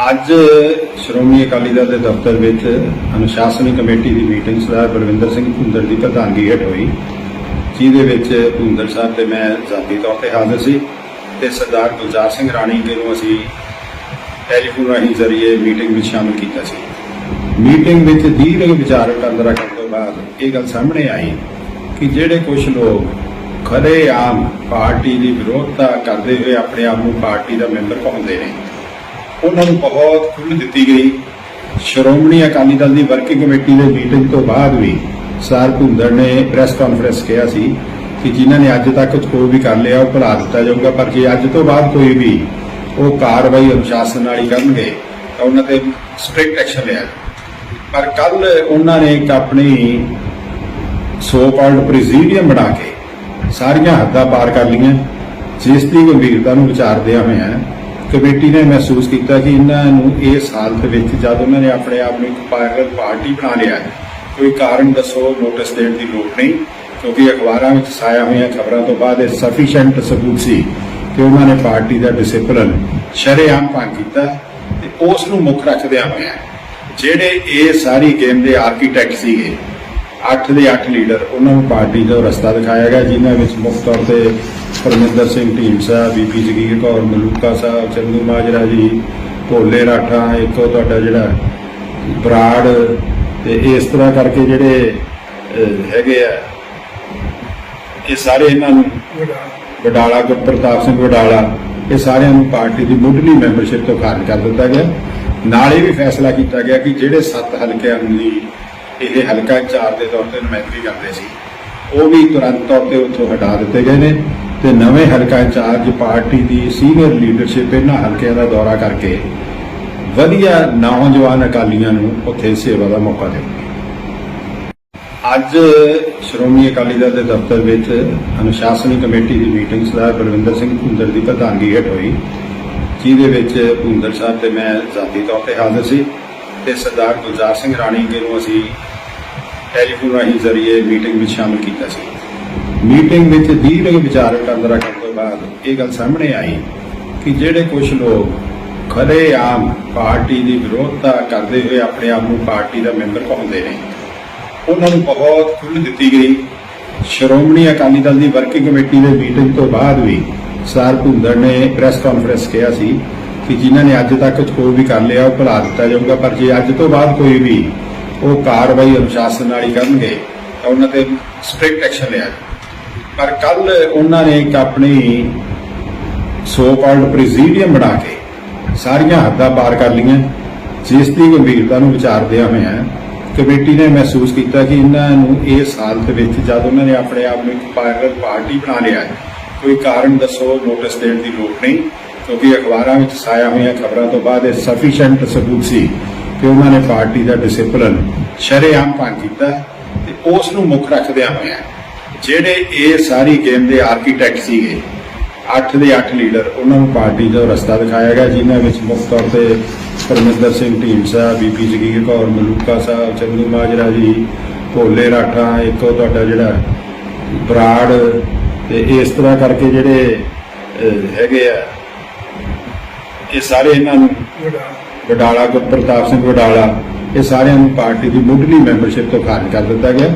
ਅੱਜ ਸ਼੍ਰੋਮਣੀ ਅਕਾਲੀ ਦਲ ਦੇ ਦਫ਼ਤਰ ਵਿੱਚ ਅਨੁਸ਼ਾਸਨੀ ਕਮੇਟੀ ਦੀ ਮੀਟਿੰਗ ਸਰਦਾਰ ਬਲਵਿੰਦਰ ਸਿੰਘ ਭੁੰਦਰ ਦੀ ਪ੍ਰਧਾਨਗੀ ਹੇਠ ਹੋਈ, ਜਿਹਦੇ ਵਿੱਚ ਭੁੰਦਰ ਸਾਹਿਬ ਤੇ ਮੈਂ ਜ਼ਾਤੀ ਤੌਰ ਤੇ ਹਾਜ਼ਰ ਸੀ ਤੇ ਸਰਦਾਰ ਗੁਲਜ਼ਾਰ ਸਿੰਘ ਰਾਣੀ ਜੀ ਨੂੰ ਅਸੀਂ ਟੈਲੀਫੋਨ ਰਾਹੀਂ ਜ਼ਰੀਏ ਮੀਟਿੰਗ ਵਿੱਚ ਸ਼ਾਮਲ ਕੀਤਾ ਸੀ। ਮੀਟਿੰਗ ਵਿੱਚ ਦੀਰਘ ਵਿਚਾਰ ਵਟਾਂਦਰਾ ਕਰਨ ਤੋਂ ਬਾਅਦ ਇਹ ਗੱਲ ਸਾਹਮਣੇ ਆਈ ਕਿ ਜਿਹੜੇ ਕੁਝ ਲੋਕ ਖਰੇ ਆਮ ਪਾਰਟੀ ਦੀ ਵਿਰੋਧਤਾ ਕਰਦੇ ਹੋਏ ਆਪਣੇ ਆਪ ਨੂੰ ਪਾਰਟੀ ਦਾ ਮੈਂਬਰ ਕਹਾਉਂਦੇ ਨੇ ਉਹਨਾਂ ਨੂੰ ਬਹੁਤ ਖੁੱਲ੍ਹ ਦਿੱਤੀ ਗਈ। ਸ਼੍ਰੋਮਣੀ ਅਕਾਲੀ ਦਲ ਦੀ ਵਰਕਿੰਗ ਕਮੇਟੀ ਦੇ ਮੀਟਿੰਗ ਤੋਂ ਬਾਅਦ ਵੀ ਸਰ ਭੁੰਦਰ ਨੇ ਪ੍ਰੈਸ ਕਾਨਫਰੰਸ ਕਿਹਾ ਸੀ ਕਿ ਜਿਨ੍ਹਾਂ ਨੇ ਅੱਜ ਤੱਕ ਕੋਈ ਵੀ ਕਰ ਲਿਆ ਉਹ ਭੁਲਾ ਦਿੱਤਾ ਜਾਊਗਾ, ਪਰ ਜੇ ਅੱਜ ਤੋਂ ਬਾਅਦ ਕੋਈ ਵੀ ਉਹ ਕਾਰਵਾਈ ਅਨੁਸ਼ਾਸਨ ਨਾਲ ਹੀ ਕਰਨਗੇ, ਤਾਂ ਉਹਨਾਂ ਤੇ ਸਟ੍ਰਿਕਟ ਐਕਸ਼ਨ ਲਿਆ ਪਰ ਕੱਲ ਉਹਨਾਂ ਨੇ ਇੱਕ ਆਪਣੀ ਸੋ ਕਾਲਡ ਪ੍ਰੈਜ਼ੀਡੀਅਮ ਬਣਾ ਕੇ ਸਾਰੀਆਂ ਹੱਦਾਂ ਪਾਰ ਕਰ ਲਈਆਂ। ਜਿਸ ਦੀ ਗੰਭੀਰਤਾ ਨੂੰ ਵਿਚਾਰਦਿਆਂ ਹੋਇਆਂ ਕਮੇਟੀ ਨੇ ਮਹਿਸੂਸ ਕੀਤਾ ਕਿ ਇਹਨਾਂ ਨੂੰ ਇਸ ਹਾਲਤ ਵਿੱਚ ਜਦ ਉਹਨਾਂ ਨੇ ਆਪਣੇ ਆਪ ਨੂੰ ਇੱਕ ਪਾਇਰਲ ਪਾਰਟੀ ਬਣਾ ਲਿਆ ਹੈ, ਕੋਈ ਕਾਰਨ ਦੱਸੋ ਨੋਟਿਸ ਦੇਣ ਦੀ ਲੋੜ ਨਹੀਂ ਕਿਉਂਕਿ ਅਖਬਾਰਾਂ ਵਿੱਚ ਸਾਇਆ ਹੋਈਆਂ ਖਬਰਾਂ ਤੋਂ ਬਾਅਦ ਇਹ ਸਫੀਸ਼ੀਐਂਟ ਸਬੂਤ ਸੀ ਕਿ ਉਹਨਾਂ ਨੇ ਪਾਰਟੀ ਦਾ ਡਿਸਪਲਿਨ ਸ਼ਰੇਆਮ ਭੰਗ ਕੀਤਾ ਤੇ ਉਸ ਨੂੰ ਮੁੱਖ ਰੱਖਦਿਆਂ ਹੋਇਆ ਜਿਹੜੇ ਇਹ ਸਾਰੀ ਗੇਮ ਦੇ ਆਰਕੀਟੈਕਟ ਸੀਗੇ 8 ਦੇ 8 ਲੀਡਰ ਉਹਨਾਂ ਨੂੰ ਪਾਰਟੀ ਦਾ ਰਸਤਾ ਦਿਖਾਇਆ ਗਿਆ ਜਿਨ੍ਹਾਂ ਵਿੱਚ ਮੁੱਖ ਤੌਰ ਤੇ ਪਰਮਿੰਦਰ ਸਿੰਘ ਢੀਂਡਸਾ, ਬੀਬੀ ਜਗੀਰ ਕੌਰ, ਮਲੂਕਾ ਸਾਹਿਬ, ਚੰਦੂ ਮਾਜਰਾ ਜੀ, ਭੋਲੇ ਰਾਠਾ ਇੱਕ ਤੁਹਾਡਾ ਜਿਹੜਾ ਬਰਾੜ ਤੇ ਇਸ ਤਰ੍ਹਾਂ ਕਰਕੇ ਜਿਹੜੇ ਹੈਗੇ ਆ, ਇਹ ਸਾਰੇ ਇਹਨਾਂ ਨੂੰ ਵਡਾਲਾ ਗੁਰਪ੍ਰਤਾਪ ਸਿੰਘ ਵਡਾਲਾ, ਇਹ ਸਾਰਿਆਂ ਨੂੰ ਪਾਰਟੀ ਦੀ ਮੁੱਢਲੀ ਮੈਂਬਰਸ਼ਿਪ ਤੋਂ ਖਾਰਜ ਕਰ ਦਿੱਤਾ ਗਿਆ। ਨਾਲ ਇਹ ਵੀ ਫੈਸਲਾ ਕੀਤਾ ਗਿਆ ਕਿ ਜਿਹੜੇ ਸੱਤ ਹਲਕਿਆਂ ਦੀ ਇਹ ਹਲਕਾ ਇੰਚਾਰਜ ਦੇ ਤੌਰ ਤੇ ਨੁਮਾਇੰਦਗੀ ਕਰਦੇ ਸੀ, ਉਹ ਵੀ ਤੁਰੰਤ ਤੌਰ ਤੇ ਉੱਥੋਂ ਹਟਾ ਦਿੱਤੇ ਗਏ ਨੇ। ਤੇ ਨਵੇਂ ਹਲਕਾ ਇੰਚਾਰਜ ਪਾਰਟੀ ਦੀ ਸੀਨੀਅਰ ਲੀਡਰਸ਼ਿਪ ਇਹਨਾਂ ਹਲਕਿਆਂ ਦਾ ਦੌਰਾ ਕਰਕੇ ਵਧੀਆ ਨੌਜਵਾਨ ਅਕਾਲੀਆਂ ਨੂੰ ਉੱਥੇ ਸੇਵਾ ਦਾ ਮੌਕਾ ਦੇਣਗੇ ਅੱਜ ਸ਼੍ਰੋਮਣੀ ਅਕਾਲੀ ਦਲ ਦੇ ਦਫ਼ਤਰ ਵਿੱਚ ਅਨੁਸ਼ਾਸਨੀ ਕਮੇਟੀ ਦੀ ਮੀਟਿੰਗ ਸਰਦਾਰ ਬਲਵਿੰਦਰ ਸਿੰਘ ਭੁੰਦਰ ਦੀ ਪ੍ਰਧਾਨਗੀ ਹੇਠ ਹੋਈ, ਜਿਹਦੇ ਵਿੱਚ ਭੁੰਦਰ ਸਾਹਿਬ ਤੇ ਮੈਂ ਜ਼ਾਤੀ ਤੌਰ ਤੇ ਹਾਜ਼ਰ ਸੀ ਤੇ ਸਰਦਾਰ ਗੁਲਜ਼ਾਰ ਸਿੰਘ ਰਾਣੀ ਜੀ ਨੂੰ ਅਸੀਂ ਟੈਲੀਫੋਨ ਰਾਹੀਂ ਜ਼ਰੀਏ ਮੀਟਿੰਗ ਵਿੱਚ ਸ਼ਾਮਲ ਕੀਤਾ ਸੀ। ਮੀਟਿੰਗ ਵਿੱਚ ਦੀਰਘ ਵਿਚਾਰ ਵਟਾਂਦਰਾ ਕਰਨ ਤੋਂ ਬਾਅਦ ਇਹ ਗੱਲ ਸਾਹਮਣੇ ਆਈ ਕਿ ਜਿਹੜੇ ਕੁਝ ਲੋਕ ਖਰੇ ਆਮ ਪਾਰਟੀ ਦੀ ਵਿਰੋਧਤਾ ਕਰਦੇ ਹੋਏ ਆਪਣੇ ਆਪ ਨੂੰ ਪਾਰਟੀ ਦਾ ਮੈਂਬਰ ਕਹਾਉਂਦੇ ਨੇ, ਉਹਨਾਂ ਨੂੰ ਬਹੁਤ ਖੁੱਲ੍ਹ ਦਿੱਤੀ ਗਈ ਸ਼੍ਰੋਮਣੀ ਅਕਾਲੀ ਦਲ ਦੀ ਵਰਕਿੰਗ ਕਮੇਟੀ ਦੇ ਮੀਟਿੰਗ ਤੋਂ ਬਾਅਦ ਵੀ ਸਰ ਭੁੰਦਰ ਨੇ ਪ੍ਰੈਸ ਕਾਨਫਰੰਸ ਕਿਹਾ ਸੀ ਕਿ ਜਿਨ੍ਹਾਂ ਨੇ ਅੱਜ ਤੱਕ ਕੋਈ ਵੀ ਕਰ ਲਿਆ, ਉਹ ਭੁਲਾ ਦਿੱਤਾ ਜਾਊਗਾ ਪਰ ਜੇ ਅੱਜ ਤੋਂ ਬਾਅਦ ਕੋਈ ਵੀ ਉਹ ਕਾਰਵਾਈ ਅਨੁਸ਼ਾਸਨ ਨਾਲ ਹੀ ਕਰਨਗੇ, ਤਾਂ ਉਹਨਾਂ ਤੇ ਸਟ੍ਰਿਕਟ ਐਕਸ਼ਨ ਲਿਆ ਜਾਊਗਾ। ਪਰ ਕੱਲ ਉਹਨਾਂ ਨੇ ਇੱਕ ਆਪਣੀ ਸੋ ਕਾਲਡ ਪ੍ਰੈਜ਼ੀਡੀਅਮ ਬਣਾ ਕੇ ਸਾਰੀਆਂ ਹੱਦਾਂ ਪਾਰ ਕਰ ਲਈਆਂ। ਜਿਸ ਦੀ ਗੰਭੀਰਤਾ ਨੂੰ ਵਿਚਾਰਦਿਆਂ ਹੋਇਆਂ ਕਮੇਟੀ ਨੇ ਮਹਿਸੂਸ ਕੀਤਾ ਕਿ ਇਹਨਾਂ ਨੂੰ ਇਸ ਸਾਲ ਦੇ ਵਿੱਚ ਜਦ ਉਹਨਾਂ ਨੇ ਆਪਣੇ ਆਪ ਨੂੰ ਇੱਕ ਪਾਇਰਲ ਪਾਰਟੀ ਬਣਾ ਲਿਆ ਹੈ, ਕੋਈ ਕਾਰਨ ਦੱਸੋ ਨੋਟਿਸ ਦੇਣ ਦੀ ਲੋੜ ਨਹੀਂ ਕਿਉਂਕਿ ਅਖਬਾਰਾਂ ਵਿੱਚ ਸਾਇਆ ਹੋਈਆਂ ਖਬਰਾਂ ਤੋਂ ਬਾਅਦ ਇਹ ਸਫੀਸ਼ੀਐਂਟ ਸਬੂਤ ਸੀ ਕਿ ਉਹਨਾਂ ਨੇ ਪਾਰਟੀ ਦਾ ਡਿਸਪਲਿਨ ਸ਼ਰੇਆਮ ਭੰਗ ਕੀਤਾ ਤੇ ਉਸ ਨੂੰ ਮੁੱਖ ਰੱਖਦਿਆਂ ਹੋਇਆਂ ਜਿਹੜੇ ਇਹ ਸਾਰੀ ਗੇਮ ਦੇ ਆਰਕੀਟੈਕਟ ਸੀਗੇ 8 ਦੇ 8 ਲੀਡਰ ਉਹਨਾਂ ਨੂੰ ਪਾਰਟੀ ਦਾ ਰਸਤਾ ਦਿਖਾਇਆ ਗਿਆ, ਜਿਨ੍ਹਾਂ ਵਿੱਚ ਮੁੱਖ ਤੌਰ ਤੇ ਪਰਮਿੰਦਰ ਸਿੰਘ ਢੀਂਡਸਾ ਬੀਬੀ ਜਗੀਰ ਕੌਰ, ਮਲੂਕਾ ਸਾਹਿਬ, ਚੰਦੂ ਮਾਜਰਾ ਜੀ, ਭੋਲੇ ਰਾਠਾ, ਇੱਕ ਤੁਹਾਡਾ ਜਿਹੜਾ ਬਰਾੜ, ਤੇ ਇਸ ਤਰ੍ਹਾਂ ਕਰਕੇ ਜਿਹੜੇ ਹੈਗੇ ਆ, ਇਹ ਸਾਰੇ ਇਹਨਾਂ ਨੂੰ ਵਡਾਲਾ ਗੁਰਪ੍ਰਤਾਪ ਸਿੰਘ ਵਡਾਲਾ, ਇਹ ਸਾਰਿਆਂ ਨੂੰ ਪਾਰਟੀ ਦੀ ਮੁੱਢਲੀ ਮੈਂਬਰਸ਼ਿਪ ਤੋਂ ਖਾਰਜ ਕਰ ਦਿੱਤਾ ਗਿਆ।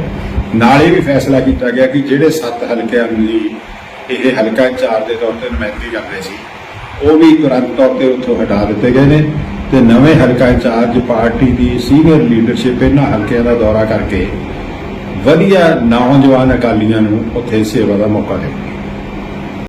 ਨਾਲ ਇਹ ਵੀ ਫੈਸਲਾ ਕੀਤਾ ਗਿਆ ਕਿ ਜਿਹੜੇ ਸੱਤ ਹਲਕਿਆਂ ਦੀ ਇਹ ਹਲਕਾ ਇੰਚਾਰਜ ਦੇ ਤੌਰ ਤੇ ਨੁਮਾਇੰਦਗੀ ਕਰਦੇ ਸੀ, ਉਹ ਵੀ ਤੁਰੰਤ ਤੌਰ ਤੇ ਉੱਥੋਂ ਹਟਾ ਦਿੱਤੇ ਗਏ ਨੇ ਤੇ ਨਵੇਂ ਹਲਕਾ ਇੰਚਾਰਜ ਪਾਰਟੀ ਦੀ ਸੀਨੀਅਰ ਲੀਡਰਸ਼ਿਪ ਇਹਨਾਂ ਹਲਕਿਆਂ ਦਾ ਦੌਰਾ ਕਰਕੇ ਵਧੀਆ ਨੌਜਵਾਨ ਅਕਾਲੀਆਂ ਨੂੰ ਉੱਥੇ ਸੇਵਾ ਦਾ ਮੌਕਾ ਦੇਣਗੇ